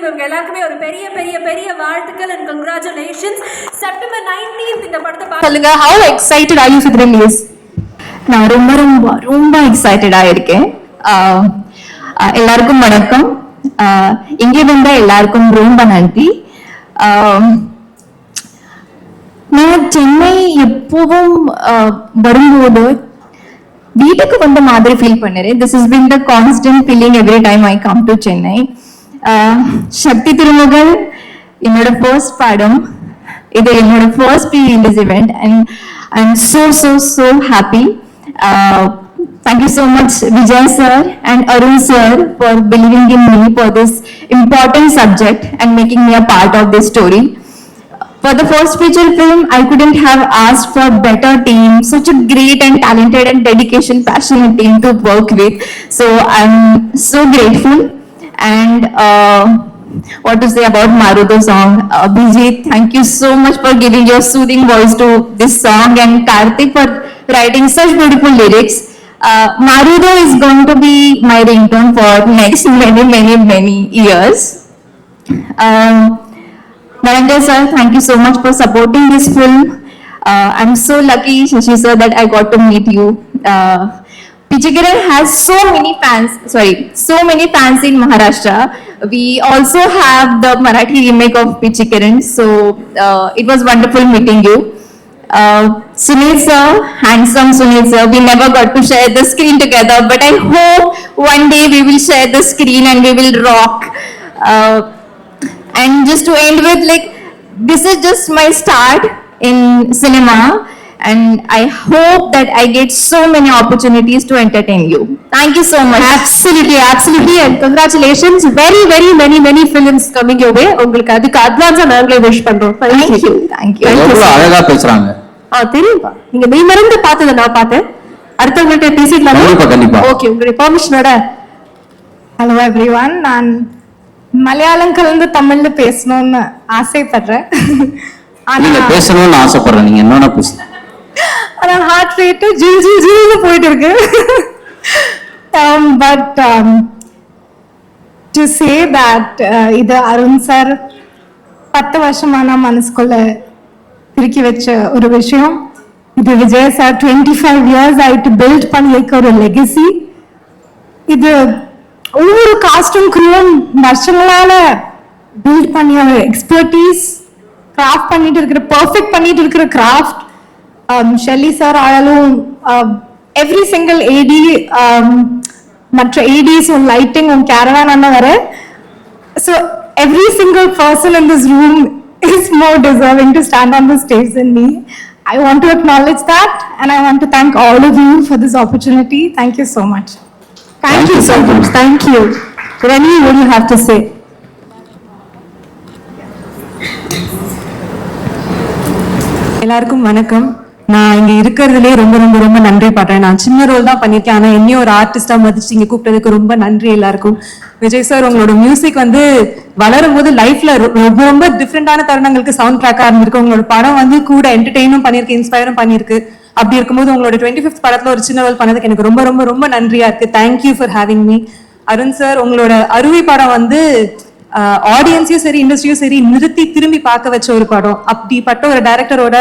Team இவங்க எல்லாருக்குமே ஒரு பெரிய பெரிய பெரிய வாழ்த்துக்கள் அண்ட் கங்க்ராச்சுலேஷன்ஸ் செப்டம்பர் நைன்டீன்த் இந்த படத்தை சொல்லுங்க how excited are you for release நான் ரொம்ப ரொம்ப ரொம்ப எக்ஸைட்டடா இருக்கேன். ஆஹ் எல்லாருக்கும் வணக்கம். இங்கே வந்த எல்லாருக்கும் ரொம்ப நன்றி. நான் சென்னை எப்பவும் வரும்போது வீட்டுக்கு வந்த மாதிரி ஃபீல் பண்ணுறேன். This is been the constant feeling every time I come to Chennai ஆஹ் சக்தி திருமகள் என்னோட ஃபர்ஸ்ட் படம் இது என்னோட first pre release event and I'm so so so happy uh, thank you so much vijay sir and arun sir for believing in me for this important subject and making me a part of this story for the first feature film, I couldn't have asked for better team, such a great and talented and dedication, passionate team to work with. So I'm so grateful. and uh, what to say about Maruto song? Uh, thank you so much for giving your soothing voice to this song and Karthik for writing such beautiful lyrics. Uh, Maruto is going to be my ringtone for next many, many, many years. Um, sir, thank you so much for supporting this film. Uh, I'm so lucky, Shashi sir, that I got to meet you. Uh, Pichikiran has so many fans, sorry, so many fans in Maharashtra. We also have the Marathi remake of Pichikiran, so uh, it was wonderful meeting you. Uh, Sunil sir, handsome Sunil sir, we never got to share the screen together, but I hope one day we will share the screen and we will rock. Uh, and just to end with like this is just my start in cinema and i hope that i get so many opportunities to entertain you. Thank you so much. Absolutely absolutely. And congratulations. Very very many many films coming your way. உங்களுக்கு அதுக்கு அட்வான்ஸா நாங்களே wish பண்றோம். Thank thank you. thank you. எவ்வளவு அழகா பேசுறாங்க. ஆ தெரியும்பா? நீங்க மெய் மறந்து பார்த்ததை நான் பார்த்தேன். அடுத்தவங்கள்ட்ட பேசிக்கலாமா கண்டிப்பா, கண்டிப்பா. ஓகே உங்களுடைய பெர்மிஷனோட ஹலோ எவ்ரிவன் நான் மலையாளம் கலந்து தமிழ்ல பேசணும்னு ஆசைப்படுறேன். நீங்க பேசணும்னு ஆசைப்படுறேன். நீங்க என்னன்னா பேசுங்க. ஆனால் ஹார்ட் ரேட்டு ஜில் ஜில் ஜில்னு போயிட்டு இருக்கு but um, to say um, that uh, இது அருண் சார் பத்து வருஷமா நான் மனசுக்குள்ள திருக்கி வச்ச ஒரு விஷயம். இது Vijay sir twenty five years ஆயிட்டு பில்ட் பண்ணியிருக்க ஒரு லெகசி இது ஒவ்வொரு காஸ்டும் க்ரூவும் வருஷங்களால பில்ட் பண்ணிய ஒரு எக்ஸ்பர்டீஸ் கிராஃப்ட் பண்ணிட்டு இருக்கிற பர்ஃபெக்ட் பண்ணிட்டு இருக்கிற craft ஷெல்லி சார் ஆனாலும் எவ்ரி சிங்கிள் ஏடி மற்ற ஏடிஸ் உன் லைட்டிங் உன் கேரவான் அண்ணா வர so every single person in this room is more deserving to stand on the stage in me I want to acknowledge that and I want to thank all of you for this opportunity thank you so much thank you so much thank you Rani what do you have to say எல்லாருக்கும் வணக்கம் நான் இங்க இருக்கிறதுலே ரொம்ப ரொம்ப ரொம்ப நன்றி படுறேன் நான் சின்ன ரோல் தான் பண்ணிருக்கேன் ஆனா என்னையும் ஒரு ஆர்டிஸ்டா மதிச்சு இங்க கூப்பிட்டதுக்கு ரொம்ப நன்றி எல்லாருக்கும். விஜய் சார் உங்களோட மியூசிக் வந்து வளரும் போது லைஃப்ல ரொம்ப ரொம்ப டிஃப்ரெண்டான தருணங்களுக்கு சவுண்ட் ட்ராக்கா இருந்திருக்கு. உங்களோட படம் வந்து கூட என்டர்டெயினும் பண்ணிருக்கு இன்ஸ்பயரும் பண்ணிருக்கு அப்படி இருக்கும்போது உங்களோட டுவெண்ட்டி ஃபிஃப்த் படத்துல ஒரு சின்ன ரோல் பண்ணதுக்கு எனக்கு ரொம்ப ரொம்ப ரொம்ப நன்றியா இருக்கு. Thank you for having me Arun sir உங்களோட அருவி படம் வந்து ஆடியன்ஸையும் சரி இண்டஸ்ட்ரியும் சரி நிறுத்தி திரும்பி பார்க்க வச்ச ஒரு படம். அப்படிப்பட்ட ஒரு டைரக்டரோட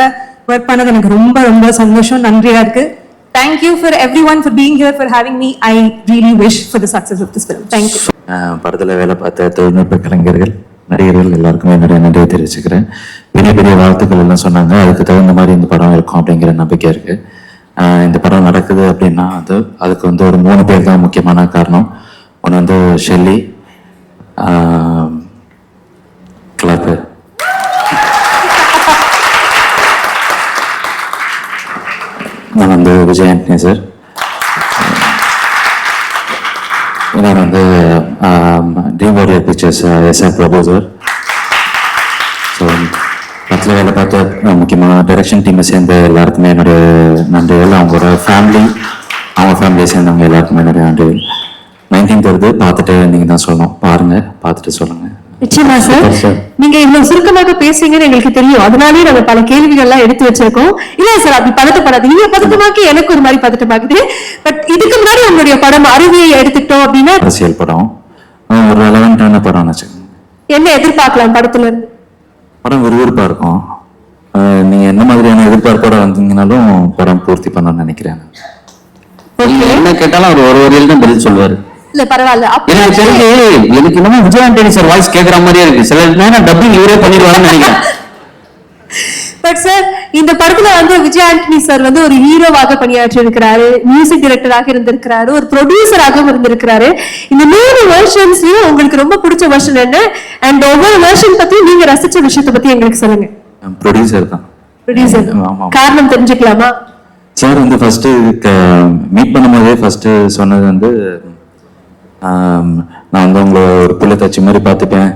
ஒர்க் பண்ணது எனக்கு ரொம்ப ரொம்ப சந்தோஷம். நன்றியா இருக்கு. Thank you for everyone for being here for having me I really wish for the success of this film thank you படத்தில் வேலை பார்த்த தொழில்நுட்ப கலைஞர்கள் நடிகர்கள் எல்லாருக்குமே நிறைய நன்றியை தெரிவிச்சுக்கிறேன். பெரிய பெரிய வாழ்த்துக்கள் எல்லாம் சொன்னாங்க. அதுக்கு தகுந்த மாதிரி இந்த படம் இருக்கும் அப்படிங்கிற நம்பிக்கை இருக்கு. இந்த படம் நடக்குது அப்படின்னா அது அதுக்கு வந்து ஒரு மூணு பேர் தான் முக்கியமான காரணம். ஒன்று வந்து ஷெல்லி கிளப்பு நான் வந்து விஜய் ஆண்டனி சார் நான் வந்து Dream Warrior Pictures S R Prabhu sir so படத்தில் வேலை பார்த்த முக்கியமாக டைரக்ஷன் டீமை சேர்ந்த எல்லாருக்குமே என்னுடைய நன்றிகள். அவங்களோட ஃபேமிலி அவங்க ஃபேமிலியை சேர்ந்தவங்க எல்லாருக்குமே என்னுடைய நன்றிகள். நைன்டீன் வருது பார்த்துட்டு நீங்கள் தான் சொல்லணும். பாருங்கள் பார்த்துட்டு சொல்லுங்கள் நிச்சயமா சார். நீங்க இவ்வளவு சுருக்கமாக பேசுவீங்கன்னு எங்களுக்கு தெரியும். அதனாலே நாங்க பல கேள்விகள் எல்லாம் எடுத்து வச்சிருக்கோம். இல்ல சார் அப்படி பதட்டப்படாது நீங்க பதட்டமாக்கி எனக்கு ஒரு மாதிரி பதட்டமாக்குது பட் இதுக்கு முன்னாடி உங்களுடைய படம் அருவியை எடுத்துக்கிட்டோம் அப்படின்னா? அரசியல் படம். ஒரு ரெலவெண்ட்டான படம்னு வச்சுக்கோங்க என்ன எதிர்பார்க்கலாம் படத்துல இருந்து? படம் விறுவிறுப்பா இருக்கும். நீங்க என்ன மாதிரியான எதிர்பார்ப்போட வந்தீங்கனாலும் படம் பூர்த்தி பண்ணணும்னு நினைக்கிறேன். என்ன கேட்டாலும் அவர் ஒரு வரையில தான் பதில் சொல்லுவாரு. இல்ல பரவாயில்ல. எனக்கு தெரிஞ்சு எனக்கு என்னமோ விஜய் ஆண்டனி சார் வாய்ஸ் கேக்குற மாதிரியே இருக்கு. சில நேரம் டப்பிங் இவரே பண்ணிடுவாருன்னு நினைக்கிறேன். பட் சார் இந்த படத்துல வந்து விஜய் ஆண்டனி சார் வந்து ஒரு ஹீரோவாக பணியாற்றி இருக்கிறாரு மியூசிக் டைரக்டராக இருந்திருக்கிறாரு ஒரு ப்ரொடியூசராகவும் இருந்திருக்கிறாரு. இந்த மூணு வெர்ஷன்ஸ்லயும் உங்களுக்கு ரொம்ப பிடிச்ச வெர்ஷன் என்ன? அண்ட் ஒவ்வொரு வெர்ஷன் பத்தி நீங்க ரசிச்ச விஷயத்தை பத்தி எங்களுக்கு சொல்லுங்க. ப்ரொடியூசர் தான். ப்ரொடியூசர். காரணம் தெரிஞ்சுக்கலாமா? சார் வந்து ஃபர்ஸ்ட் மீட் பண்ணும்போதே ஃபர்ஸ்ட் சொன்னது வந்து நான் வந்து உங்களை ஒரு பிள்ளை தச்சு மாதிரி பார்த்துப்பேன்.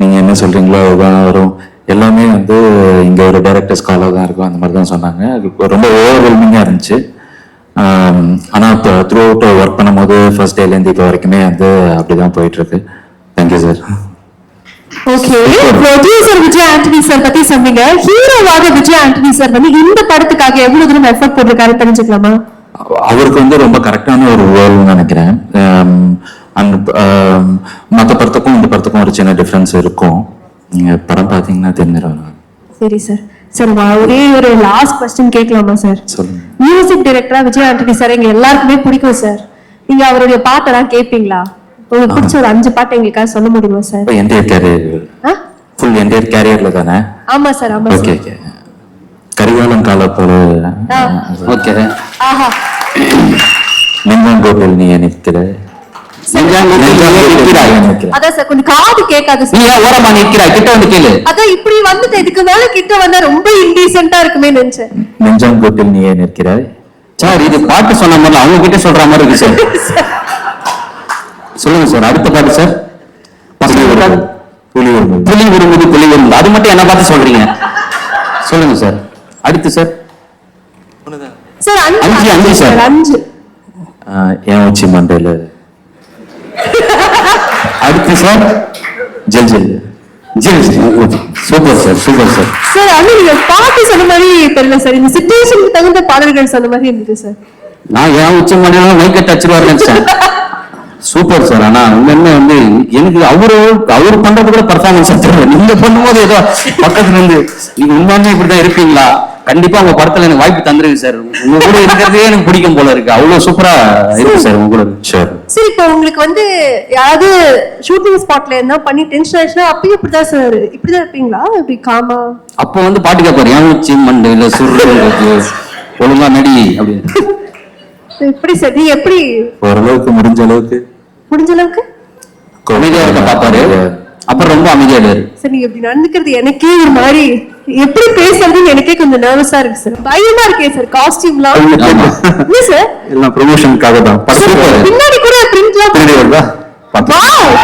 நீங்க என்ன சொல்றீங்களோ அதுதான் வரும். எல்லாமே வந்து இங்க ஒரு டைரக்டர்ஸ் காலாக தான் இருக்கும். அந்த மாதிரி தான் சொன்னாங்க. அது ரொம்ப ஓவர்வெல்மிங்கா இருந்துச்சு. ஆம், ஆனா இப்போ த்ரூ அவுட் ஒர்க் பண்ணும்போது ஃபர்ஸ்ட் டேலேருந்து இப்போ வரைக்குமே வந்து அப்படிதான் போயிட்டு இருக்கு thank you sir okay producer Vijay Antony sir பத்தி சொன்னீங்க. ஹீரோவாக விஜய் ஆண்டனி சார் வந்து இந்த படத்துக்காக எவ்வளவு தூரம் எஃபர்ட் போட்டிருக்காரு தெரிஞ்சுக்கலாமா? அவருக்கு வந்து ரொம்ப கரெக்டான ஒரு ரோல்னு நினைக்கிறேன். அந்த மத்த படத்துக்கும் இந்த படத்துக்கும் ஒரு சின்ன டிஃபரன்ஸ் இருக்கும். நீங்க படம் பார்த்தீங்கன்னா தெரிஞ்சிடும். சரி சார் சார் ஒரே ஒரு லாஸ்ட் கொஸ்டின் கேட்கலாமா சார் மியூசிக் டைரக்டரா விஜய் ஆண்டனி சார் எங்க எல்லாருக்குமே பிடிக்கும் சார் நீங்க அவருடைய பாட்டெல்லாம் கேட்பீங்களா உங்களுக்கு பிடிச்ச ஒரு அஞ்சு பாட்டு எங்களுக்காக சொல்ல முடியுமா சார் என்டையர் கேரியர் ஆ? ஃபுல் என்டையர் கேரியர்ல தானே? ஆமா சார் ஆமா ஓகே ஓகே கரிகாலம் காலப்போல. ஓகே ஆஹா. நெஞ்சாங்கோட்டில் நீ நிற்கிற. அதான் சார் கொஞ்சம் காது கேட்காது நீ சார். ஏன் ஓரமா கிட்ட வந்து கேளு. அதான் இப்படி வந்துட்டு இதுக்கு மேல கிட்ட வந்தா ரொம்ப இன்டீசென்ட்டா இருக்குமே நினைச்சேன். நெஞ்சாங்கோட்டில் நீ நிற்கிறாய். சார் இது பாட்டு சொன்ன மாதிரி அவங்க கிட்ட சொல்ற மாதிரி இருக்கு சார். சொல்லுங்க சார். அடுத்த பாட்டு சார். புலி வரும்போது புலி. விரும்புது புலி. விரும்புது அது மட்டும் என்ன பார்த்து சொல்றீங்க? சொல்லுங்க சார். அடுத்து சார். சார் அஞ்சு அஞ்சு, சார். அஞ்சு. என் உச்சி மண்டையில அடுத்து சார் ஜெல் ஜெல். Gel super sir super sir. Sir அது நீங்க பாட்டு சொன்ன மாதிரி தெரியல சார். இந்த சிச்சுவேஷனுக்கு தகுந்த பாடல்கள் சொன்ன மாதிரி இருந்தது சார். நான் ஏன் உச்ச மணியாலும் மைக்கை டச்சிருவாரு நினைச்சேன் சூப்பர் சார். ஆனா உண்மையுமே வந்து எனக்கு அவரு அவர் பண்றது கூட பர்ஃபார்மன்ஸ் தெரியல நீங்க பண்ணும்போது ஏதோ பக்கத்துல இருந்து நீங்க உண்மையுமே இப்படிதான் இருப்பீங்களா? கண்டிப்பா உங்க படத்துல எனக்கு வாய்ப்பு தந்துருக்கு சார் உங்க கூட இருக்கிறதே எனக்கு பிடிக்கும் போல இருக்கு. அவ்வளவு சூப்பரா இருக்கு சார் உங்க கூட ஷூர் சரி இப்போ உங்களுக்கு வந்து யாராவது ஷூட்டிங் ஸ்பாட்ல இருந்தா பண்ணி டென்ஷன் ஆயிடுச்சுன்னா அப்பயும் இப்படிதான் சார் இப்படிதான் இருப்பீங்களா? இப்படி காமா அப்போ வந்து பாட்டு கேட்பாரு ஏன் உச்சி மண்டையில சுருட்டு ஒழுங்கா நடி அப்படின்னு. எப்படி சார் நீங்க எப்படி? ஓரளவுக்கு முடிஞ்ச அளவுக்கு. முடிஞ்ச அளவுக்கு? அமைதியா இருக்க பாப்பாரு. அப்புறம் ரொம்ப அமைதியாடுவாரு சார் நீங்க இப்படி நடந்துக்கிறது எனக்கே ஒரு மாதிரி. எப்படி பேசுறதுன்னு எனக்கே கொஞ்சம் நர்வஸா இருக்கு சார் பயமா இருக்கே சார் காஸ்டியூம்லாம். என்ன சார் எல்லாம் ப்ரொமோஷனுக்காக தான். பின்னாடி கூட பிரிண்ட்லாம் பின்னாடி வருதா? பார்த்து வாவ்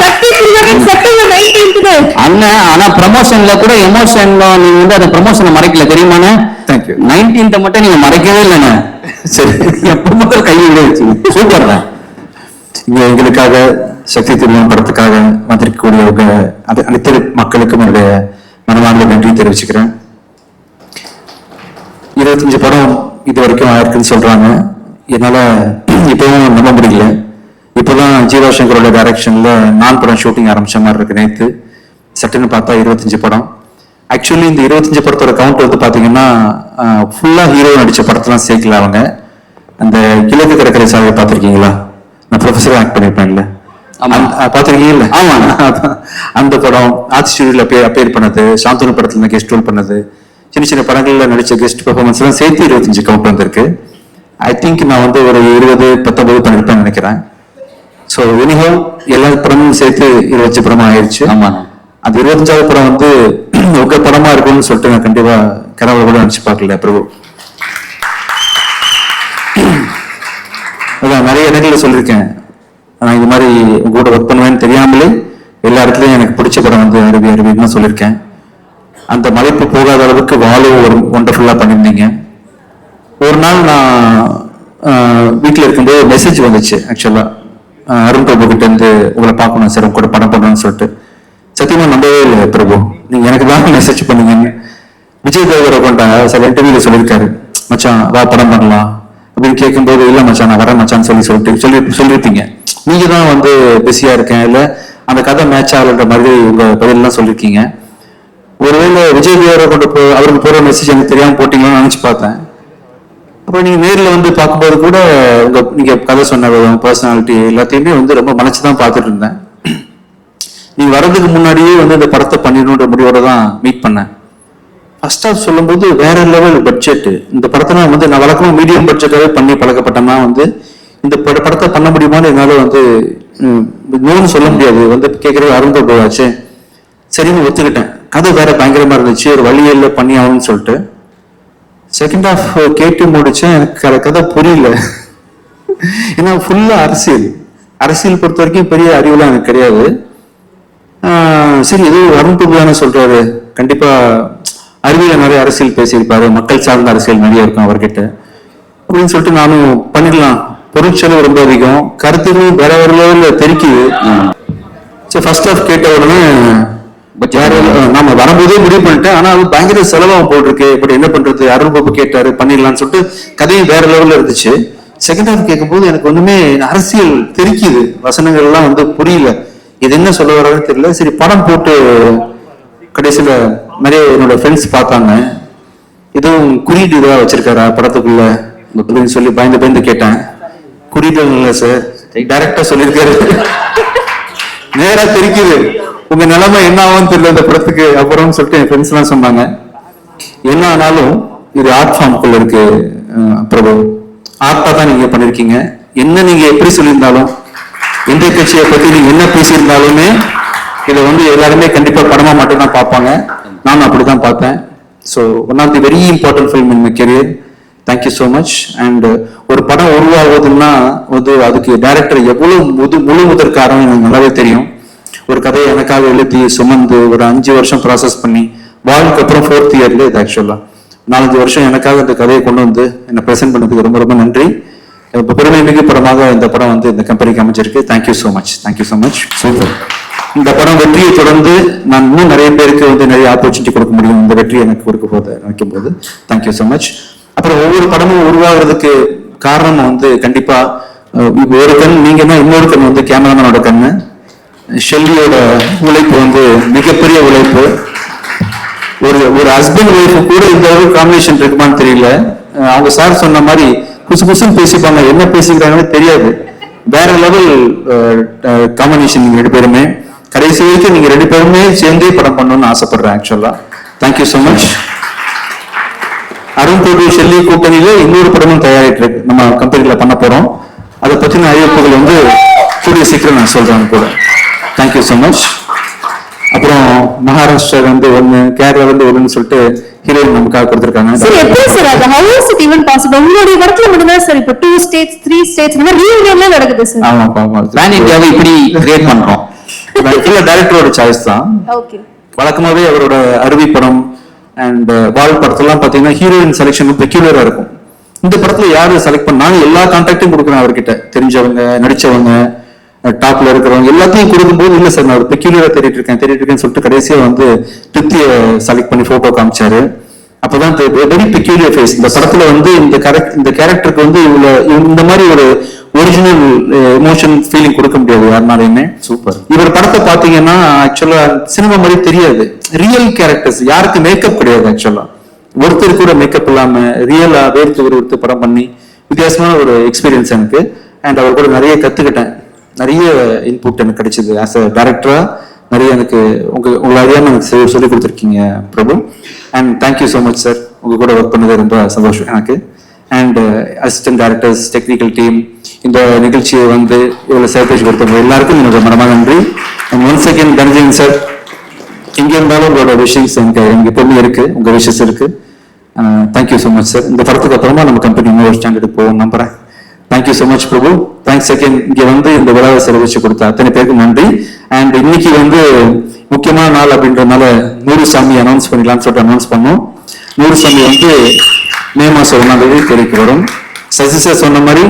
சக்தி பிரியன் செப்டம்பர் 19th அண்ணன் ஆனா ப்ரமோஷன்ல கூட எமோஷன்ல நீங்க வந்து அந்த ப்ரமோஷனை மறைக்கல தெரியுமாண்ணே? Thank you. நைன்டீன்த் மட்டும் நீங்க மறைக்கவே இல்லைண்ணே. சரி. எப்ப முதல் கையை விட வச்சு சூப்பர் இங்க எங்களுக்காக சக்தி திருமணம் படத்துக்காக வந்திருக்கக்கூடியவங்க அது அனைத்து மக்களுக்கும் என்னுடைய மனமார்ந்த நன்றி தெரிவிச்சுக்கிறேன். இருபத்தஞ்சு படம் இது வரைக்கும் ஆயிருக்குன்னு சொல்றாங்க. என்னால இப்பவும் நம்ப முடியல. இப்போதான் ஜீவா சங்கரோட டைரக்ஷன்ல நான் படம் ஷூட்டிங் ஆரம்பிச்ச மாதிரி இருக்கு நேத்து. சட்டுன்னு பார்த்தா இருபத்தஞ்சு படம். ஆக்சுவலி இந்த இருபத்தஞ்சு படத்தோட கவுண்ட் வந்து பாத்தீங்கன்னா ஃபுல்லா ஹீரோ நடிச்ச படத்தெல்லாம் சேர்க்கல அவங்க. அந்த கிழக்கு கடற்கரை சாலை பார்த்துருக்கீங்களா? நான் ப்ரொஃபஸராக ஆக்ட் பண்ணியிருப்பேன்ல. பார்த்திருக்கீங்கல்ல ஆமா. அந்த படம் ஆர்ட் ஸ்டுடியோல அப்பே அப்பேர் பண்ணது சாந்தனு படத்துல கெஸ்ட் ரோல் பண்ணது சின்ன சின்ன படங்கள்ல நடிச்ச கெஸ்ட் பெர்ஃபார்மன்ஸ் எல்லாம் சேர்த்து இருபத்தஞ்சு கவுண்ட் வந்திருக்கு. ஐ திங்க் நான் வந்து ஒரு இருபது பத்தொன்பது பண்ணிருப்பேன்னு நினைக்கிறேன். ஸோ எனிஹோ எல்லா படமும் சேர்த்து இருபத்தஞ்சு படமா ஆயிடுச்சு ஆமா. அந்த இருபத்தஞ்சாவது படம் வந்து உங்க படமா இருக்கும்னு சொல்லிட்டு நான் கண்டிப்பா கனவுல கூட நினைச்சு பார்க்கல பிரபு. அதான் நிறைய இடங்கள்ல சொல்லியிருக்கேன். நான் இது மாதிரி கூட ஒர்க் பண்ணுவேன்னு தெரியாமலே எல்லா இடத்துலையும் எனக்கு பிடிச்ச படம் வந்து அருவி அருவின்னு சொல்லியிருக்கேன். அந்த மலைப்பு போகாத அளவுக்கு வாழும் ஒரு ஒண்டர்ஃபுல்லாக பண்ணியிருந்தீங்க. ஒரு நாள் நான் வீட்டில் வீட்ல இருக்கும்போது மெசேஜ் வந்துச்சு ஆக்சுவலாக அருண் பிரபு இருந்து உங்களை பார்க்கணும் சார் உங்க கூட படம் பண்ணணும்னு சொல்லிட்டு. சத்தியமாக நம்பவே இல்லை பிரபு. நீங்கள் எனக்கு தான் மெசேஜ் பண்ணீங்கன்னு. விஜய் தேவரை கொண்ட சில இன்டர்வியூவில் சொல்லியிருக்காரு. மச்சான் வா படம் பண்ணலாம். அப்படின்னு கேட்கும்போது இல்லை மச்சான் நான் வரேன் மச்சான் சொல்லி சொல்லிட்டு சொல்லி சொல்லியிருப்பீங்க நீங்கள் தான் வந்து பிஸியாக இருக்கேன். இல்லை அந்த கதை மேட்ச் ஆகலன்ற மாதிரி உங்கள் பதிலெலாம் சொல்லியிருக்கீங்க ஒருவேளை விஜய் வியாரை கொண்டு போ அவருக்கு போகிற மெசேஜ் எனக்கு தெரியாமல் போட்டிங்களான்னு நினச்சி பார்த்தேன். அப்புறம் நீங்கள் நேரில் வந்து பார்க்கும்போது கூட உங்கள் நீங்கள் கதை சொன்ன விதம் பர்சனாலிட்டி எல்லாத்தையுமே வந்து ரொம்ப மனசு தான் பார்த்துட்டு இருந்தேன். நீங்கள் வர்றதுக்கு முன்னாடியே வந்து இந்த படத்தை பண்ணிடணுன்ற முடிவோட தான் மீட் பண்ணேன். ஃபர்ஸ்ட் ஆஃப் சொல்லும்போது வேற லெவல் பட்ஜெட் இந்த படத்தை நான் வந்து நான் வழக்கமாக மீடியம் பட்ஜெட்டாகவே பண்ணி பழக்கப்பட்டேன்னா வந்து இந்த பட படத்தை பண்ண முடியுமான்னு என்னால் வந்து நோன்னு சொல்ல முடியாது. வந்து கேட்குறது அருண் போயாச்சு. சரின்னு ஒத்துக்கிட்டேன். கதை வேற பயங்கரமா இருந்துச்சு. ஒரு வழியில் பண்ணி ஆகணும்னு சொல்லிட்டு. செகண்ட் ஹாஃப் கேட்டு முடிச்சேன். எனக்கு அந்த கதை புரியல. ஏன்னா ஃபுல்லா அரசியல். அரசியல் பொறுத்த வரைக்கும் பெரிய அறிவுலாம் எனக்கு கிடையாது. சரி ஏதோ அருண் பிரபு சொல்றாரு. கண்டிப்பா அறிவியல நிறைய அரசியல் பேசியிருப்பாரு மக்கள் சார்ந்த அரசியல் நிறைய இருக்கும் அவர்கிட்ட. அப்படின்னு சொல்லிட்டு நானும் பண்ணிடலாம். பொருட்செலவு ரொம்ப அதிகம். கருத்துகளும் வேற வேற லெவல்ல தெரிக்குது. சரி ஃபர்ஸ்ட் ஆஃப் கேட்ட உடனே யார் நாம வரும்போதே முடிவு பண்ணிட்டேன். ஆனா அது பயங்கர செலவாகும் போட்டிருக்கு பட் என்ன பண்றது? அருள் பாபு கேட்டாரு பண்ணிடலாம்னு சொல்லிட்டு கதையும் வேற லெவல்ல இருந்துச்சு. செகண்ட் ஹாஃப் கேட்கும்போது எனக்கு ஒண்ணுமே அரசியல் தெரிக்குது. வசனங்கள் எல்லாம் வந்து புரியல. இது என்ன சொல்ல வர்றதுன்னு தெரியல. சரி படம் போட்டு கடைசியில நிறைய என்னோட ஃப்ரெண்ட்ஸ் பார்த்தாங்க. எதுவும் குறியீடு இதுவாக வச்சிருக்காரா படத்துக்குள்ள? அப்படின்னு சொல்லி பயந்து பயந்து கேட்டேன். குறியீடு இல்லை சார் டைரக்டா சொல்லியிருக்காரு. நேரா தெரிக்குது. உங்க நிலைமை என்ன ஆகும்னு தெரியல இந்த படத்துக்கு. அப்புறம்னு சொல்லிட்டு என் ஃப்ரெண்ட்ஸ் எல்லாம் சொன்னாங்க. என்ன ஆனாலும் இது ஆர்ட் ஃபார்முக்குள்ள இருக்கு பிரபு. ஆர்ட்டா தான் நீங்க பண்ணிருக்கீங்க. என்ன நீங்க எப்படி சொல்லியிருந்தாலும் எந்த கட்சியை பத்தி நீங்க என்ன பேசியிருந்தாலுமே இதை வந்து எல்லாருமே கண்டிப்பா படமா மட்டும்தான் பார்ப்பாங்க. நானும் அப்படி தான் பார்த்தேன் so one of the very important film in my career thank you so much and ஒரு படம் உருவாகுதுன்னா வந்து அதுக்கு டைரக்டர் எவ்வளவு முது முழு முதற்காரம் எனக்கு நல்லாவே தெரியும். ஒரு கதையை எனக்காக எழுதி சுமந்து ஒரு அஞ்சு வருஷம் ப்ராசஸ் பண்ணி வாழ்க்கு அப்புறம் ஃபோர்த் இயர்ல இது ஆக்சுவலாக நாலஞ்சு வருஷம் எனக்காக இந்த கதையை கொண்டு வந்து என்னை ப்ரெசென்ட் பண்ணதுக்கு ரொம்ப ரொம்ப நன்றி. இப்போ பெருமை மிகு படமாக இந்த படம் வந்து இந்த கம்பெனிக்கு அமைச்சிருக்கு thank you so much thank you so much super இந்த படம் வெற்றியை தொடர்ந்து நான் இன்னும் நிறைய பேருக்கு வந்து நிறைய ஆப்பர்ச்சுனிட்டி கொடுக்க முடியும். இந்த வெற்றி எனக்கு கொடுக்க போது நினைக்கும் போது தேங்க்யூ ஸோ மச் அப்புறம் ஒவ்வொரு படமும் உருவாகிறதுக்கு காரணம் வந்து கண்டிப்பா ஒரு கண் நீங்கன்னா இன்னொரு கண் வந்து கேமராமேனோட கண்ணு. ஷெல்லியோட உழைப்பு வந்து மிகப்பெரிய உழைப்பு. ஒரு ஒரு ஹஸ்பண்ட் ஒய்ஃபு கூட இந்த அளவுக்கு காம்பினேஷன் இருக்குமான்னு தெரியல. அவங்க சார் சொன்ன மாதிரி புதுசு புதுசுன்னு பேசிப்பாங்க. என்ன பேசிக்கிறாங்கன்னு தெரியாது. வேற லெவல் காம்பினேஷன் ரெண்டு பேருமே. கடைசி வரைக்கும் நீங்க ரெண்டு பேருமே சேர்ந்தே படம் பண்ணணும்னு ஆசைப்படுறேன் ஆக்சுவலா thank you so much Arun Prabhu Shelly கூட்டணியில இன்னொரு படமும் தயாரிட்டு இருக்கு நம்ம கம்பெனில பண்ண போறோம். அதை பத்தின அறிவிப்புகள் வந்து கூடிய சீக்கிரம் நான் சொல்றேன் கூட. தேங்க்யூ ஸோ மச் அப்புறம் மகாராஷ்டிரா வந்து ஒண்ணு கேரளா வந்து ஒண்ணுன்னு சொல்லிட்டு ஹீரோயின் நமக்காக கொடுத்துருக்காங்க. சார் எப்படி சார் அது how is it even possible உங்களுடைய படத்துல மட்டும்தான் சார் இப்போ டூ ஸ்டேட்ஸ் த்ரீ ஸ்டேட்ஸ் இந்த மாதிரி ரீயூனியன்ல நடக்குது சார் ஆமா ஆமா பேன் இந்தியாவை இப்படி கிரியேட் பண்றோம். இல்ல டைரக்டரோட சாய்ஸ் தான். ஓகே வழக்கமாவே அவரோட அருவி படம் அண்ட் வால் படத்தெல்லாம் பாத்தீங்கன்னா ஹீரோயின் செலெக்ஷன் பெக்யூலரா இருக்கும். இந்த படத்துல யாரு செலக்ட் பண்ண நாங்க எல்லா கான்டாக்டும் கொடுக்குறோம் அவர்கிட்ட. தெரிஞ்சவங்க நடிச்சவங்க டாப்ல இருக்கிறவங்க எல்லாத்தையும் கொடுக்கும்போது இல்ல சார் நான் பெக்யூலரா தேடிட்டு இருக்கேன் தேடிட்டு இருக்கேன்னு சொல்லிட்டு கடைசியா வந்து திருப்திய செலக்ட் பண்ணி போட்டோ காமிச்சாரு. அப்பதான் வெரி பெக்யூலியர் ஃபேஸ் இந்த படத்துல வந்து இந்த கரெக்ட் இந்த கேரக்டருக்கு வந்து இவ்வளவு இந்த மாதிரி ஒரு ஒரிஜினல் எமோஷன் ஃபீலிங் கொடுக்க முடியாது யாருனாலையுமே. சூப்பர் இவர் படத்தை பாத்தீங்கன்னா ஆக்சுவலா சினிமா மாதிரி தெரியாது. ரியல் கேரக்டர்ஸ் யாருக்கு மேக்கப் கிடையாது ஆக்சுவலா ஒருத்தர் கூட மேக்கப் இல்லாம ரியலா வேர்த்து ஒரு படம் பண்ணி வித்தியாசமான ஒரு எக்ஸ்பீரியன்ஸ் எனக்கு. அண்ட் அவர் கூட நிறைய கத்துக்கிட்டேன். நிறைய இன்புட் எனக்கு கிடைச்சது. ஆஸ் அ டேரக்டரா நிறைய எனக்கு உங்க உங்களை அறியாம எனக்கு சொல்லி கொடுத்துருக்கீங்க Prabhu. And thank you so much sir உங்க கூட ஒர்க் பண்ணது ரொம்ப சந்தோஷம் எனக்கு. And assistant directors technical team இந்த நிகழ்ச்சியை வந்து இவ்வளவு சேர்த்து கொடுத்தவங்க எல்லாருக்கும் என்னோட மனமாக நன்றி. And one second Dhananjayan sir எங்கே இருந்தாலும் உங்களோட விஷயஸ் எனக்கு எனக்கு எப்பவுமே இருக்கு. உங்க விஷஸ் இருக்கு. தேங்க்யூ ஸோ மச் சார் இந்த படத்துக்கு அப்புறமா நம்ம கம்பெனி இன்னொரு ஸ்டாண்டர்டுக்கு போவோம் நம்புறேன். Thank you so much Prabhu. Thanks second இங்கே வந்து இந்த விழாவை செலவிச்சு கொடுத்த அத்தனை பேருக்கு நன்றி. அண்ட் இன்னைக்கு வந்து முக்கியமான நாள் அப்படின்றதுனால நூறு சாமி அனௌன்ஸ் பண்ணிடலாம்னு சொல்லிட்டு அனௌன்ஸ் பண்ணோம். நூறு சாமி வந்து மே மாசம் ஒன்றாம் தேதி தேதிக்கு வரும். சசி சார் சொன்ன மாதிரி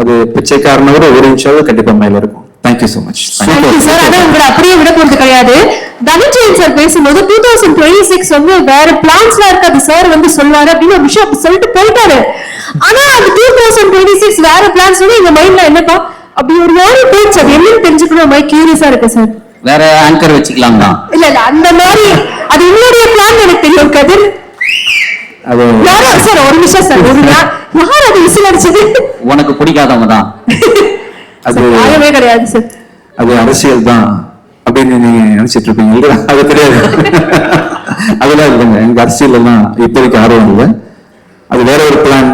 அது பிச்சைக்காரனை விட ஒரு இன்ச்சாவது கண்டிப்பா மேல இருக்கும். தேங்க்யூ ஸோ மச் சார் ஆனா உங்களை அப்படியே விட போறது கிடையாது. தனஞ்சயன் சார் பேசும்போது டூ தௌசண்ட் டுவெண்ட்டி சிக்ஸ் வந்து வேற பிளான்ஸ்ல இருக்காது சார் வந்து சொல்லுவாரு அப்படின்னு ஒரு விஷயம் சொல்லிட்டு போயிட்டாரு. ஆனா அந்த டூ தௌசண்ட் டுவெண்ட்டி சிக்ஸ் வேற பிளான்ஸ் வந்து எங்க மைண்ட்ல என்னப்பா? அப்படி ஒரு வாரம் போயிடுச்சு. அது என்னன்னு தெரிஞ்சுக்கணும். மாதிரி கியூரியஸா இருக்கு சார் வேற ஆங்கர் வச்சுக்கலாம் இல்ல இல்ல. அந்த மாதிரி அது உங்களுடைய பிளான் எனக்கு தெரியும் கதிர். அது யாரோ சார்? ஒரு நிமிஷம் சார் ஒரு யார் அது விசில் அடிச்சது? உனக்கு பிடிக்காதவங்க தான் அது நியாயமே கிடையாது சார். அது அரசியல் தான் அப்படின்னு நீங்க நினைச்சிட்டு இருப்பீங்க? அது கிடையாது. அதெல்லாம் இல்லைங்க. எங்க அரசியல் எல்லாம் இப்போதைக்கு ஆர்வம் இல்லை. அது வேற ஒரு பிளான்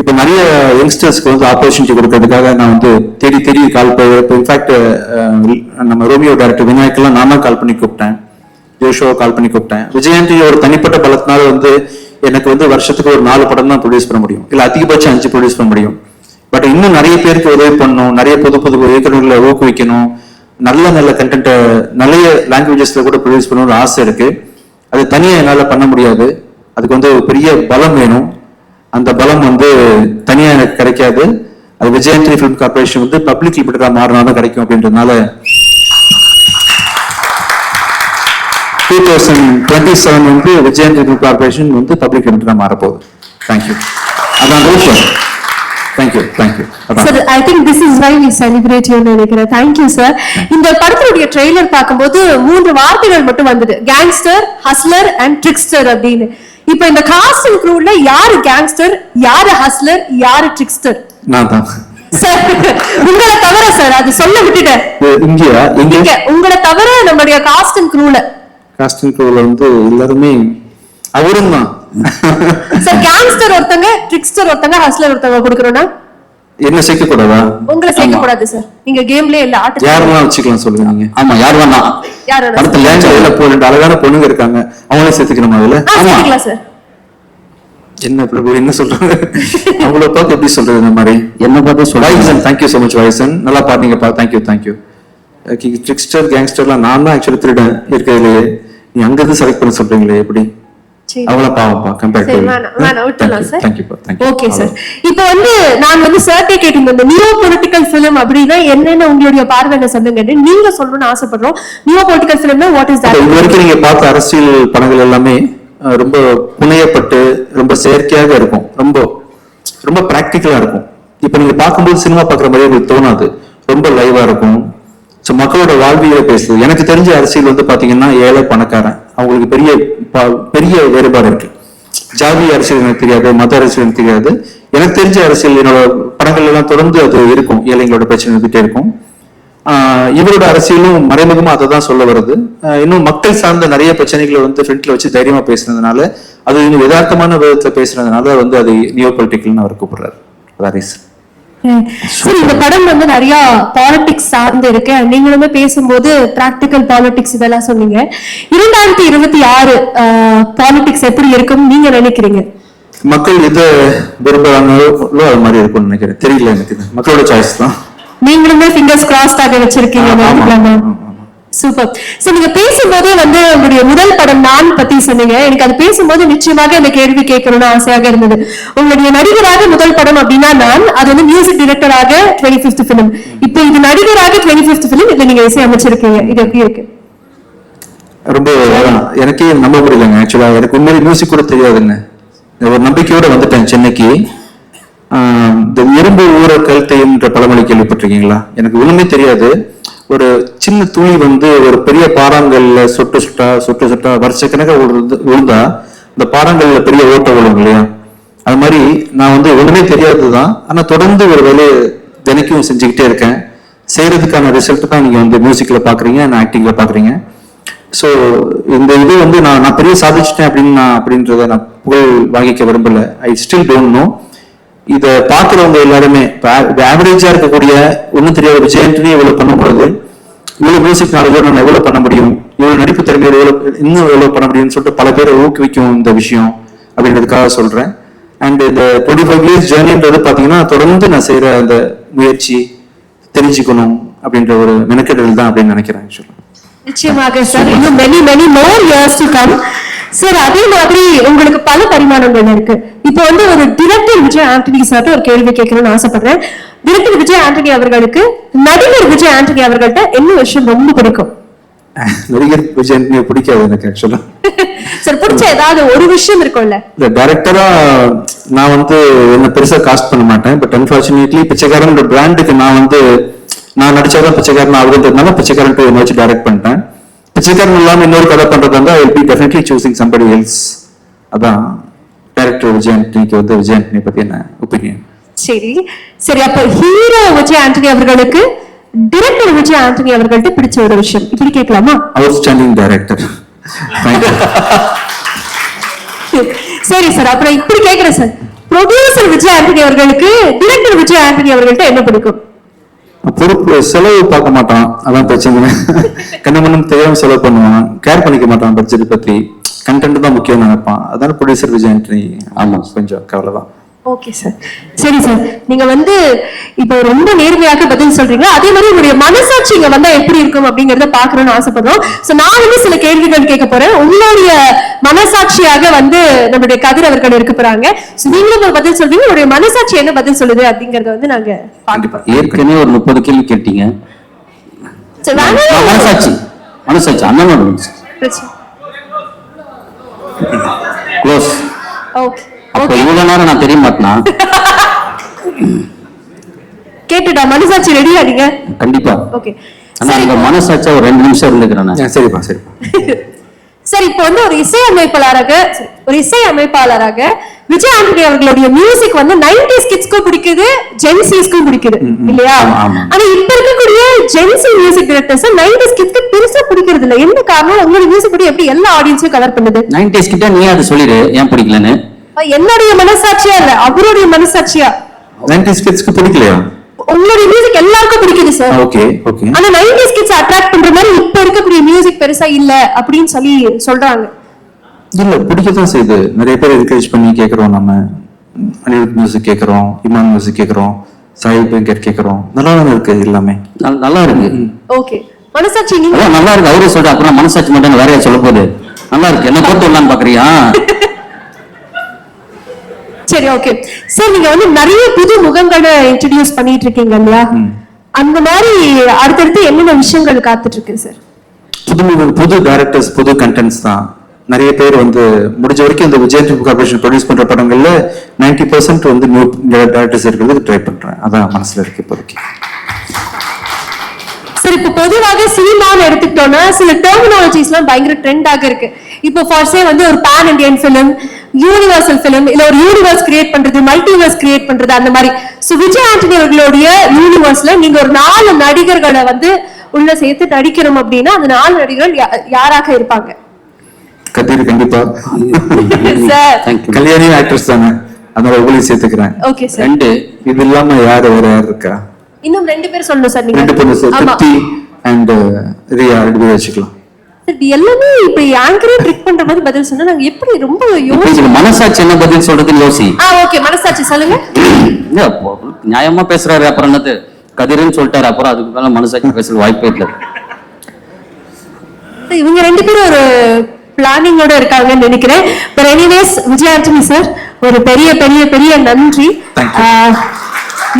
இப்ப நிறைய யங்ஸ்டர்ஸ்க்கு வந்து ஆப்பர்ச்சுனிட்டி கொடுக்கறதுக்காக நான் வந்து தேடி தேடி கால் இப்போ இன்ஃபேக்ட் நம்ம ரோமியோ டேரக்டர் விநாயக்கெல்லாம் நான் தான் கால் பண்ணி கூப்பிட்டேன். ஜோஷோவை கால் பண்ணி கூப்பிட்டேன். விஜயந்தி ஒரு தனிப்பட்ட பலத்தினால வந்து எனக்கு வந்து வருஷத்துக்கு ஒரு நாலு படம் தான் ப்ரொடியூஸ் பண்ண முடியும். இல்லை அதிகபட்சம் அஞ்சு ப்ரொடியூஸ் பண்ண முடியும். பட் இன்னும் நிறைய பேருக்கு உதவி பண்ணணும். நிறைய புது புது இயக்குநர்களை ஊக்குவிக்கணும். நல்ல நல்ல கண்டென்ட்டை நிறைய லாங்குவேஜஸில் கூட ப்ரொடியூஸ் பண்ணணும்னு ஆசை இருக்குது அது தனியாக என்னால் பண்ண முடியாது. அதுக்கு வந்து ஒரு பெரிய பலம் வேணும். அந்த பலம் வந்து தனியாக எனக்கு கிடைக்காது. அது விஜயந்திரி ஃபிலிம் கார்பரேஷன் வந்து பப்ளிக் லிமிட்டடாக மாறினா தான் கிடைக்கும் அப்படின்றதுனால டூ தௌசண்ட் டுவெண்ட்டி செவன் வந்து விஜயந்திரி ஃபிலிம் கார்பரேஷன் வந்து பப்ளிக் லிமிட்டடா மாறப்போகுது. தேங்க்யூ அதான் விஷயம் thank you thank you sir I think this is why we celebrate you நினைக்கிறேன். தேங்க்யூ சார் இந்த படத்தினுடைய ட்ரெய்லர் பார்க்கும்போது மூன்று வார்த்தைகள் மட்டும் வந்தது. கேங்ஸ்டர் ஹஸ்லர் அண்ட் ட்ரிக்ஸ்டர் அப்படின்னு. இப்போ இந்த காஸ்ட் அண்ட் க்ரூல யாரு கேங்ஸ்டர் யாரு ஹஸ்லர் யாரு ட்ரிக்ஸ்டர் நான் தான். சார் உங்களை தவிர சார் அது சொல்ல விட்டுட்டேன். இங்க உங்களை தவிர நம்மளுடைய காஸ்ட் அண்ட் க்ரூல காஸ்டிங் க்ரூல வந்து எல்லாருமே அவரும் தான். சார் கேங்ஸ்டர் ஒருத்தங்க ட்ரிக்ஸ்டர் ஒருத்தங்க ஹஸ்லர் ஒருத்தங்க கொடுக்கறோம்னா? என்ன சேர்க்க கூடாதா உங்களை சேர்க்க கூடாது சார் நீங்க கேம்லயே இல்ல ஆட்டு யாரெல்லாம் வச்சுக்கலாம் சொல்லுங்க நீங்க. ஆமா யார் வேணா. யார் வேணா படத்துல லேண்ட்ல போ ரெண்டு அழகான பொண்ணுங்க இருக்காங்க. அவங்களே சேர்த்துக்கணுமா அதுல? ஆமா. சார் என்ன பிரபு என்ன சொல்றாங்க அவங்கள பார்த்து எப்படி சொல்றது இந்த மாதிரி? என்ன பார்த்து சொல்ல வாய்சன் தேங்க்யூ so மச் வாய்சன் நல்லா பாத்தீங்கப்பா thank you thank you trickster கேங்ஸ்டர்லாம் நான் தான் ஆக்சுவலி திருடன் இருக்கிறதுலயே. அங்க இருந்து செலக்ட் பண்ண சொல்றீங்களே எப்படி. அவங்கள பாவப்பா கம்பேர் ஓகே சார் இப்போ வந்து நான் வந்து சர்ட்டே கேட்டிருந்தேன் இந்த நியூ பொலிட்டிக்கல் ஃபிலிம் அப்படின்னா என்னென்ன உங்களுடைய பார்வையில சொல்லுங்கன்னு நீங்க சொல்லணும்னு ஆசைப்படுறோம். நியூ பொலிட்டிக்கல் ஃபிலிம்னா வாட் இஸ் தட் இது வரைக்கும் நீங்க பார்த்த அரசியல் படங்கள் எல்லாமே ரொம்ப புனையப்பட்டு ரொம்ப செயற்கையாக இருக்கும். ரொம்ப ரொம்ப பிராக்டிக்கலா இருக்கும். இப்ப நீங்க பார்க்கும்போது சினிமா பார்க்குற மாதிரி உங்களுக்கு தோணாது. ரொம்ப லைவா இருக்கும். ஸோ மக்களோட வாழ்வியலை பேசுது. எனக்கு தெரிஞ்ச அரசியல் வந்து பார்த்தீங்கன்னா ஏழை பணக்காரன். அவங்களுக்கு பெரிய பெரிய வேறுபாடு இருக்கு. ஜாதி அரசியல் எனக்கு தெரியாது மத அரசியல் எனக்கு தெரியாது. எனக்கு தெரிஞ்ச அரசியல் என்னோட படங்கள் எல்லாம் தொடர்ந்து அது இருக்கும். ஏழைங்களோட பிரச்சனை இருந்துட்டே இருக்கும். இவரோட அரசியலும் மறைமுகமா அதை தான் சொல்ல வருது. இன்னும் மக்கள் சார்ந்த நிறைய பிரச்சனைகளை வந்து ஃப்ரண்ட்ல வச்சு தைரியமா பேசுனதுனால அது இன்னும் யதார்த்தமான விதத்துல பேசுனதுனால வந்து அது நியோ பொலிட்டிக்கல்னு அவர் கூப்பிடுறாரு. அதான். சரி இந்த படம் வந்து நிறைய பாலிடிக்ஸ் சார்ந்து இருக்கு. நீங்களுமே பேசும்போது பிராக்டிக்கல் பாலிடிக்ஸ் இதெல்லாம் சொன்னீங்க. இரண்டாயிரத்தி இருபத்தி ஆறு பாலிடிக்ஸ் எப்படி இருக்கும்? நீங்க நினைக்கிறீங்க? மக்கள் எதை விரும்புறாங்களோ அது மாதிரி இருக்கும்னு நினைக்கிறேன். தெரியல எனக்கு. மக்களோட சாய்ஸ் தான். நீங்களுமே ஃபிங்கர்ஸ் கிராஸ்ட் ஆக வச்சிருக்கீங்க சூப்பர் சோ நீங்க பேசும்போதே வந்து உங்களுடைய முதல் படம் நான் பத்தி சொன்னீங்க. எனக்கு அது பேசும்போது நிச்சயமாக இந்த கேள்வி கேட்கணும்னு ஆசையாக இருந்தது. உங்களுடைய நடிகராக முதல் படம் அப்படின்னா நான் அது வந்து மியூசிக் டிரெக்டராக டுவெண்ட்டி ஃபிஃப்த் பிலிம் இப்போ இது நடிகராக டுவெண்ட்டி ஃபிஃப்த் ஃபிலிம் இதுல நீங்க இசை அமைச்சிருக்கீங்க. இது எப்படி இருக்கு? ரொம்ப எனக்கே நம்ப முடியலங்க ஆக்சுவலா எனக்கு உண்மையிலே மியூசிக் கூட தெரியாதுங்க. ஒரு நம்பிக்கையோட வந்துட்டேன் சென்னைக்கு. இந்த இரும்பு ஊர கழுத்தையும்ன்ற பழமொழி கேள்விப்பட்டிருக்கீங்களா? எனக்கு ஒண்ணுமே தெரியாது. ஒரு சின்ன துளி வந்து ஒரு பெரிய பாறாங்கல்ல சொட்டு சுட்டா சொட்டு சுட்டா வருஷக்கணக்காக விழுந்து விழுந்தா இந்த பாறாங்கல்ல பெரிய ஓட்டம் விழும் இல்லையா? அது மாதிரி நான் வந்து ஒண்ணுமே தெரியாததுதான். ஆனா தொடர்ந்து ஒரு வேலையை தினைக்கும் செஞ்சுக்கிட்டே இருக்கேன். செய்யறதுக்கான ரிசல்ட் தான் நீங்க வந்து மியூசிக்ல பாக்குறீங்க நான் ஆக்டிங்ல பாக்குறீங்க. ஸோ இந்த இது வந்து நான் நான் பெரிய சாதிச்சிட்டேன் அப்படின்னு நான் அப்படின்றத நான் புகழ் வாங்கிக்க விரும்பல. ஐ ஸ்டில் டோன்ட் நோ இதை பார்க்குறவங்க எல்லாருமே ஆவரேஜா இருக்கக்கூடிய ஒன்றும் தெரியாத விஜயன்ட்னே இவ்வளவு பண்ணக்கூடாது இவ்வளவு மியூசிக் நாலேஜோட நான் எவ்வளவு பண்ண முடியும்? இவ்வளவு நடிப்பு திறமையோட எவ்வளவு இன்னும் எவ்வளவு பண்ண முடியும்னு சொல்லிட்டு பல பேரை ஊக்குவிக்கும் இந்த விஷயம் அப்படின்றதுக்காக சொல்றேன். அண்ட் இந்த டுவெண்ட்டி ஃபைவ் இயர்ஸ் ஜேர்னின்றது பார்த்தீங்கன்னா தொடர்ந்து நான் செய்யற அந்த முயற்சி தெரிஞ்சுக்கணும் அப்படின்ற ஒரு மெனக்கெடல் தான் அப்படின்னு நினைக்கிறேன் ஆக்சுவலாக நிச்சயமாக சார். இன்னும் many many more years to come sir அதே மாதிரி உங்களுக்கு பல பரிமாணங்கள் இருக்கு. இப்போ வந்து ஒரு டிரெக்டர் விஜய் ஆண்டனி சார் ஒரு கேள்வி கேட்கணும்னு ஆசைப்படுறேன். டிரெக்டர் விஜய் ஆண்டனி அவர்களுக்கு நடிகர் விஜய் ஆண்டனி அவர்கள்ட்ட என்ன விஷயம் ரொம்ப பிடிக்கும்? நடிகர் விஜயன் பிடிக்காது எனக்கு ஆக்சுவலா சார் பிடிச்ச ஏதாவது ஒரு விஷயம் இருக்கும்ல? இந்த டைரக்டரா நான் வந்து என்ன பெருசா காஸ்ட் பண்ண மாட்டேன். பட் அன்பார்ச்சுனேட்லி பிச்சைக்காரன் பிராண்டுக்கு நான் வந்து நான் நடிச்சாதான் பிச்சைக்காரன் ஆகுதுன்றதுனால பிச்சைக்காரன் என்ன வச்சு டைரக்ட் பண்ணிட்டேன். பிச்சைக்காரன் இல்லாம இன்னொரு கதை பண்றதா இருந்தா I be definitely choosing somebody else அதான் டைரக்டர் விஜய் ஆண்டனிக்கு வந்து விஜய் ஆண்டனி பத்தி என்ன ஒப்பீனியன் சரி. சரி அப்ப ஹீரோ விஜய் ஆண்டனி அவர்களுக்கு டிரெக்டர் விஜய் ஆண்டனி அவர்கள்ட்ட பிடிச்ச ஒரு விஷயம். இப்படி கேட்கலாமா? அவுட்ஸ்டாண்டிங் டைரக்டர் சரி சார் அப்புறம் இப்படி கேக்குறேன் சார் ப்ரொடியூசர் விஜய் ஆண்டனி அவர்களுக்கு டிரெக்டர் விஜய் ஆண்டனி அவர்கள்ட்ட என்ன பிடிக்கும்? பொறுப்பு செலவு பார்க்க மாட்டான். அதான் பிரச்சனை. கண்ணு மண்ணும் தெரியாம செலவு பண்ணுவான். கேர் பண்ணிக்க மாட்டான் பட்ஜெட் பத்தி. கண்டென்ட் தான் முக்கியம் நினைப்பான். அதனால ப்ரொடியூசர் விஜய் ஆண்டனி ஆமா. கொஞ்சம் கவலை தான் ஓகே சார் சரி சார் நீங்க வந்து இப்போ ரொம்ப நேர்மையாக பதில் சொல்றீங்க அதே மாதிரி உங்களுடைய மனசாட்சி இங்க வந்தா எப்படி இருக்கும் அப்படிங்கறத பாக்கணும்னு ஆசைப்படுறோம். சோ நான் வந்து சில கேள்விகள் கேட்க போறேன். உங்களுடைய மனசாட்சியாக வந்து நம்மளுடைய கதிர் அவர்கள் இருக்க போறாங்க. So, நீங்களும் ஒரு பதில் சொல்றீங்க. உங்களுடைய மனசாட்சி என்ன பதில் சொல்லுது அப்படிங்கறத வந்து நாங்க கண்டிப்பா ஏற்கனவே ஒரு முப்பது கேள்வி கேட்டீங்க. மனசாட்சி. மனசாட்சி. பிரச்சனை. Close Okay. அப்ப இவ்வளவு நேரம் நான் தெரிய மாட்டேனா? கேட்டுட்டா மனசாட்சி ரெடியா நீங்க? கண்டிப்பா. ஓகே ஆனா அந்த மனசாட்சியா ஒரு ரெண்டு நிமிஷம் இருந்துக்கிறேன் சரிப்பா சரிப்பா. சரி இப்போ வந்து ஒரு இசை அமைப்பாளராக ஒரு இசை அமைப்பாளராக விஜய் ஆண்டனி அவர்களுடைய மியூசிக் வந்து நைன்டி கிட்ஸ்க்கும் பிடிக்குது ஜென்சிஸ்க்கும் பிடிக்குது இல்லையா? ஆமா, ஆமா. ஆனா இப்ப இருக்கக்கூடிய gen z music directors ninety கிட்ஸ்க்கு பெருசா பிடிக்கிறது இல்ல என்ன காரணம்? உங்களுடைய மியூசிக் கூட எப்படி எல்லா ஆடியன்ஸையும் கவர் பண்ணுது? 90s கிட்ட நீ அது சொல்லிடு ஏன் பிடிக்கலன்னு. என்னுடைய மனசாட்சியா இல்ல அவருடைய மனசாட்சியா? நைன்டி ஸ்கிட்ஸ்க்கு பிடிக்கலையா? உங்களுடைய மியூசிக் எல்லாருக்கும் பிடிக்குது சார் ஓகே ஓகே ஆனா நைன்டி கிட்ஸ் அட்ராக்ட் பண்ற மாதிரி இப்ப இருக்கக்கூடிய மியூசிக் பெருசா இல்ல அப்படின்னு சொல்லி சொல்றாங்க. இல்ல பிடிக்கத்தான் செய்யுது. நிறைய பேர் என்கரேஜ் பண்ணி கேக்குறோம் நம்ம. அனிருத் மியூசிக் கேக்குறோம் இமான் மியூசிக் கேக்குறோம் சாய் வெங்கட் கேக்குறோம். நல்லா தானே இருக்கு எல்லாமே? நல்- நல்லா இருக்கு. ஓகே மனசாட்சி நீங்க? நல்லா இருக்கு. அவரே சொல்ற அப்புறம் மனசாட்சி மட்டும் வேற சொல்ல போகுது? நல்லா இருக்கு. என்ன போட்டு விடலான்னு பாக்குறியா? சரி ஓகே சார் நீங்க வந்து நிறைய புது முகங்களை இன்ட்ரடியூஸ் பண்ணிட்டு இருக்கீங்க இல்லையா அந்த மாதிரி அடுத்தடுத்து என்னென்ன விஷயங்கள் காத்துட்டு இருக்கு சார் புது mu- புது டைரக்டர்ஸ் புது கண்டென்ட்ஸ் தான். நிறைய பேர் வந்து முடிஞ்ச வரைக்கும் இந்த விஜய் கார்பரேஷன் ப்ரொடியூஸ் பண்ற படங்கள்ல 90% பர்சன்ட் வந்து நியூ டைரக்டர்ஸ் இருக்கிறதுக்கு ட்ரை பண்றேன். அதான் மனசுல இருக்கு இப்போதைக்கு. சார் இப்போ பொதுவாக சினிமான்னு எடுத்துக்கிட்டோம்னா சில டெர்மினாலஜிஸ் எல்லாம் பயங்கர ட்ரெண்டாக இருக்கு. இப்போ ஃபார்ஸே வந்து ஒரு pan Indian film universal film இல்ல ஒரு யூனிவர்ஸ் கிரியேட் பண்றது மல்டிவர்ஸ் கிரியேட் பண்றது அந்த மாதிரி. சோ விஜய் ஆண்டனி அவர்களுடைய யூனிவர்ஸ்ல நீங்க ஒரு நாலு நடிகர்களை வந்து உள்ள சேர்த்து நடிக்கணும் அப்படின்னா அந்த நாலு நடிகர்கள் யா- யாராக இருப்பாங்க? கதிர் கண்டிப்பா. கல்யாணி ஆக்ட்ரஸ் தானே. அதனால உங்களையும் சேர்த்துக்கிறேன். ஓகே சார் ரெண்டு இது இல்லாம யாரு வேற யார் இருக்கா? இன்னும் ரெண்டு பேர் சொல்லணும் சார் நீங்க. ரெண்டு பொண்ணு சார் அண்ட் ரியா ரெண்டு பேரும் வச்சுக்கலாம். இது எல்லாமே இப்படி ஆங்கரே ட்ரிக் பண்ற மாதிரி பதில் சொன்னா நாங்க எப்படி ரொம்ப இப்ப யோசி இதுக்கு மனசாட்சி என்ன பதில் சொல்றதுன்னு யோசி. ஆ ஓகே மனசாட்சி சொல்லுங்க. இல்ல, நியாயமா பேசுறாரு அப்புறம் என்னது? கதிர்னு சொல்லிட்டாரு அப்புறம் அதுக்கு மேல மனசாட்சி பேசுற வாய்ப்பே இல்லை. இவங்க ரெண்டு பேரும் ஒரு பிளானிங்கோட இருக்காங்கன்னு நினைக்கிறேன். But anyways Vijay Antony sir ஒரு பெரிய பெரிய பெரிய நன்றி.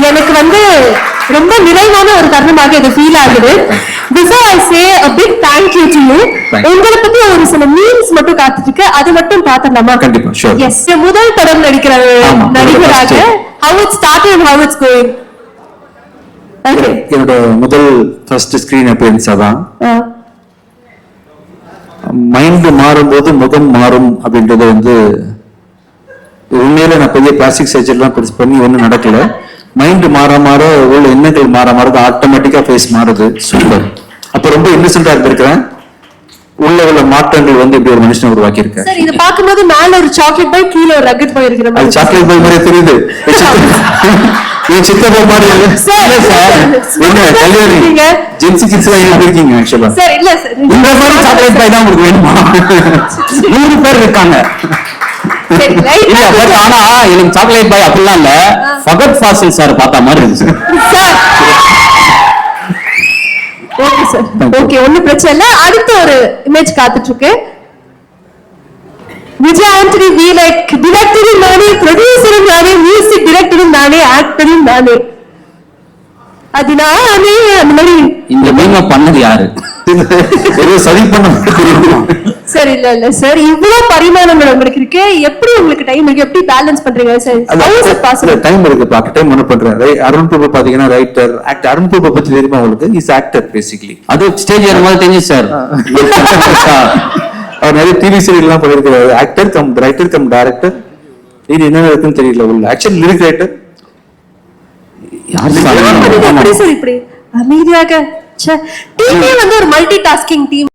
எனக்கு வந்து ரொம்ப நிறைவான ஒரு தருணமாக இது ஃபீல் ஆகுது. Before I say a big thank you to you. Thank you. உங்களை பத்தி ஒரு சில மீன்ஸ் மட்டும் காத்துட்டு அது மட்டும் பாத்திரலாமா கண்டிப்பா, sure. எஸ் முதல் படம் நடிக்கிற நடிகராக it started and how it's going? Okay என்னோட முதல் ஃபர்ஸ்ட் ஸ்கிரீன் அப்பியரன்ஸ் அதான். மைண்ட் மாறும்போது முகம் மாறும் அப்படின்றது வந்து உண்மையில நான் பெரிய பிளாஸ்டிக் சர்ஜரிலாம் பெருசு பண்ணி ஒன்றும் நடக்கல. மைண்ட் மாற மாற உள்ள எண்ணங்கள் மாற மாற ஆட்டோமேட்டிக்கா ஃபேஸ் மாறுது. சூப்பர் அப்ப ரொம்ப இன்னசென்டா இருந்திருக்கிறேன். உள்ள உள்ள மாற்றங்கள் வந்து இப்படி ஒரு மனுஷனை உருவாக்கி இருக்கேன் சார் இது பாக்கும்போது மேல ஒரு சாக்லேட் பாய் கீழ ஒரு ரக்கெட் பாய் இருக்கிற மாதிரி சாக்லேட் பாய் மாதிரி தெரியுது. என் சித்த- என் சித்தப்பா மாதிரி இல்ல. சார் என்ன கல்யாணி. ஜென்சி கிட்ஸ் எல்லாம் இருக்கீங்க ஆக்சுவலா சார் இல்ல சார் இந்த மாதிரி சாக்லேட் பாய் தான் உங்களுக்கு வேணுமா? நூறு பேர் இருக்காங்க. இல்ல பட் ஆனா எனக்கு சாக்லேட் பாய் அப்படிலாம் இல்ல. ஃபகத் ஃபாசில் சார் பார்த்த மாதிரி இருந்துச்சு. ஓகே சார் ஓகே ஒண்ணும் பிரச்சனை இல்ல. அடுத்த ஒரு இமேஜ் காத்துட்டு இருக்கு விஜய் ஆண்டனி வி லைக் டிரெக்டரும் நானே ப்ரொடியூசரும் நானே மியூசிக் டிரெக்டரும் நானே ஆக்டரும் நானே. அது நானே அந்த மாதிரி. இந்த மீம பண்ணது யாரு? சார் இல்ல இல்ல சார் இவ்வளவு பரிமாணங்கள் உங்களுக்கு இருக்கு. எப்படி உங்களுக்கு டைம் இருக்கு? எப்படி பேலன்ஸ் பண்றீங்க சார்? டைம் இருக்கு. பாக்க டைம் என்ன பண்றேன். Right? அருண் பிரபு பாத்தீங்கன்னா ரைட்டர் ஆக்டர் அருண் பிரபு பத்தி தெரியுமா உங்களுக்கு? இஸ் ஆக்டர் பேசிக்கலி அது ஸ்டேஜ் ஏறும்போது தெரிஞ்சு சார் அவர் நிறைய டிவி சீரியல் எல்லாம் பண்ணிருக்காரு actor cum writer cum director இது என்ன இருக்குன்னு தெரியல உள்ள. ஆக்சுவல் லிரிக் ரைட்டர் யார் அமைதியாக டீமே வந்து ஒரு மல்டி டாஸ்கிங் டீம்